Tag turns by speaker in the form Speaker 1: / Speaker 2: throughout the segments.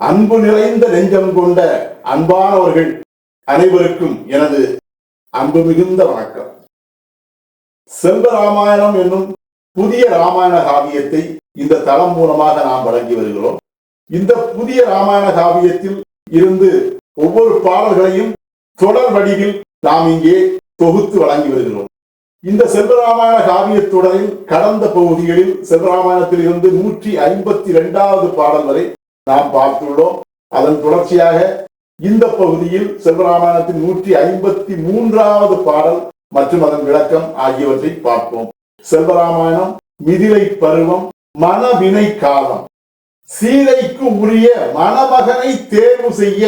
Speaker 1: அன்பு நிறைந்த நெஞ்சம் கொண்ட அன்பானவர்கள் அனைவருக்கும் எனது அன்பு மிகுந்த வணக்கம். செல்வ ராமாயணம் என்னும் புதிய ராமாயண காவியத்தை இந்த தளம் மூலமாக நாம் வழங்கி வருகிறோம். இந்த புதிய ராமாயண காவியத்தில் இருந்து ஒவ்வொரு பாடல்களையும் தொடர் வடிவில் நாம் இங்கே தொகுத்து வழங்கி வருகிறோம். இந்த செல்வராமாயண காவிய தொடரில் கடந்த பகுதிகளில் செல்வராமாயணத்தில் இருந்து நூற்றி ஐம்பத்தி இரண்டாவது பாடல் வரை நாம் பார்த்துள்ளோம். அதன் தொடர்ச்சியாக இந்த பகுதியில் செல்வராமாயணத்தின் நூற்றி ஐம்பத்தி மூன்றாவது பாடல் மற்றும் அதன் விளக்கம் ஆகியவற்றை பார்ப்போம். செல்வராமாயணம் மிதிலை பருவம் மனவினை காலம். சீதைக்கு உரிய மணமகனை தேர்வு செய்ய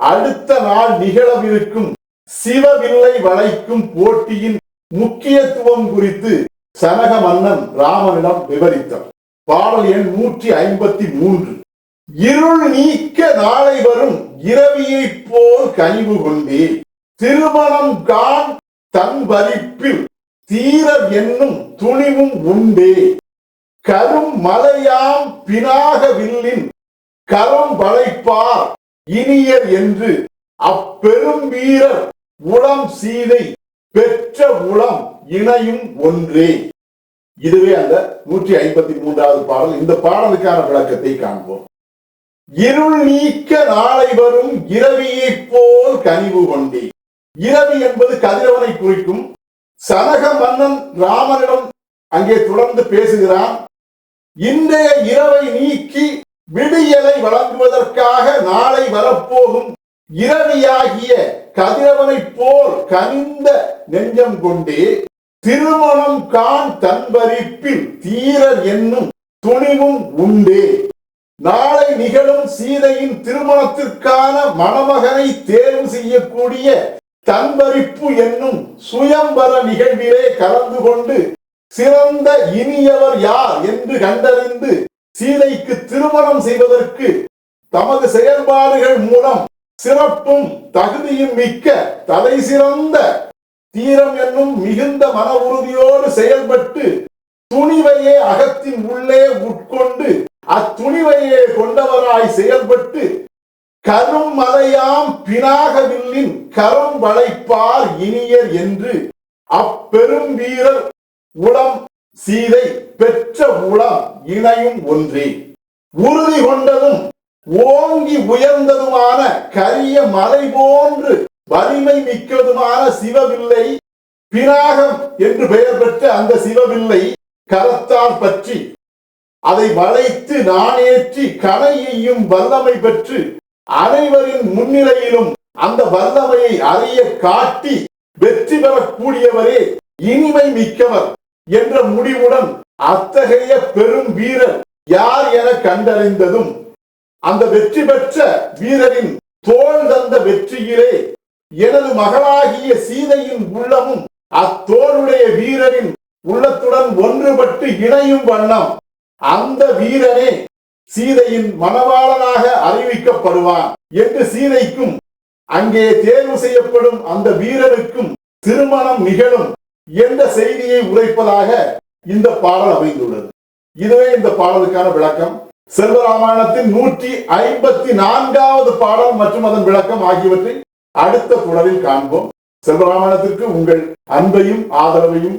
Speaker 1: அடுத்த நாள் நிகழவிருக்கும் சிவவில்லை வளைக்கும் போட்டியின் முக்கியத்துவம் குறித்து சனக மன்னன் ராமனிடம் விவரித்தார். பாடல் எண் நூற்றி ஐம்பத்தி மூன்று. இருள் நீக்க நாளை வரும் இரவியை போல் கனிவு கொண்டே திருமணம் கான் தன் வரிப்பில் தீர என்னும் துணிவும் உண்டே. கரும் மலையாம் பினாக வில்லின் கரம் வளைப்பார் இனியர் என்று அப்பெரும் வீரர் உளம் சீதை பெற்ற உளம் இணையும் ஒன்றே. இதுவே அந்த நூற்றி ஐம்பத்தி மூன்றாவது பாடல். இந்த பாடலுக்கான விளக்கத்தை காண்போம். இருள் நீக்க நாளை வரும் இரவியை போல் கனிவு கொண்டே. இரவி என்பது கதிரவனை குறிக்கும். சனக மன்னன் ராமனிடம் அங்கே தொடர்ந்து பேசுகிறான். இன்றைய இரவை நீக்கி விடியலை வழங்குவதற்காக நாளை வரப்போகும் இரவியாகிய கதிரவனைப் போல் கனிந்த நெஞ்சம் கொண்டே திருமணம் கான் தன்பரிப்பில் தீரர் என்னும் துணிவும் உண்டே. நாளை சீதையின் திருமணத்திற்கான மணமகனை தேர்வு செய்யக்கூடிய தன்பரிப்பு என்னும் சுயம்பர நிகழ்விலே கலந்து கொண்டு சிறந்த இனியவர் யார் என்று கண்டறிந்து சீதைக்கு திருமணம் செய்வதற்கு தமது செயல்பாடுகள் மூலம் சிறப்பும் தகுதியும் மிக்க தலை சிறந்த தீரம் என்னும் மிகுந்த மன உறுதியோடு செயல்பட்டு துணிவையே அகத்தின் உள்ளே உட்கொண்டு அத்துணிவையே கொண்டவராய் செயல்பட்டு கரும் மலையாம் பினாகவில்லின் கரம் வளைப்பார் இனியர் என்று அப்பெரும் வீரர் உளம் சீதை பெற்ற உளம் இணையும் ஒன்றே. உறுதி கொண்டதும் ஓங்கி உயர்ந்ததுமான கரிய மலை போன்று வலிமை மிக்கதுமான சிவவில்லை பினாகம் என்று பெயர் பெற்ற அந்த சிவவில்லை கரத்தால் பற்றி அதை வளைத்து நாணேற்றி கனையையும் வல்லமை பெற்று அனைவரின் முன்னிலையிலும் அந்த வல்லமையை அறிய காட்டி வெற்றி பெறக்கூடியவரே இனிமை மிக்கவர் என்ற முடிவுடன் அத்தகைய பெரும் வீரர் யார் என கண்டறிந்ததும் அந்த வெற்றி பெற்ற வீரரின் தோல் தந்த வெற்றியிலே எனது மகளாகிய சீதையின் உள்ளமும் அத்தோளுடைய வீரரின் உள்ளத்துடன் ஒன்றுபட்டு இணையும் வண்ணம் அந்த வீரனே சீதையின் மணவாளனாக அறிவிக்கப்படுவான் என்று சீதைக்கும் அங்கே தேர்வு செய்யப்படும் அந்த வீரனுக்கும் திருமணம் நிகழும் என்ற செய்தியை உரைப்பதாக இந்த பாடல் அமைந்துள்ளது. இதுவே இந்த பாடலுக்கான விளக்கம். செல்வராமாயணத்தின் நூற்றி ஐம்பத்தி நான்காவது பாடல் மற்றும் அதன் விளக்கம் ஆகியவற்றை அடுத்த தொடரில் காண்போம். செல்வராமாயணத்திற்கு உங்கள் அன்பையும் ஆதரவையும்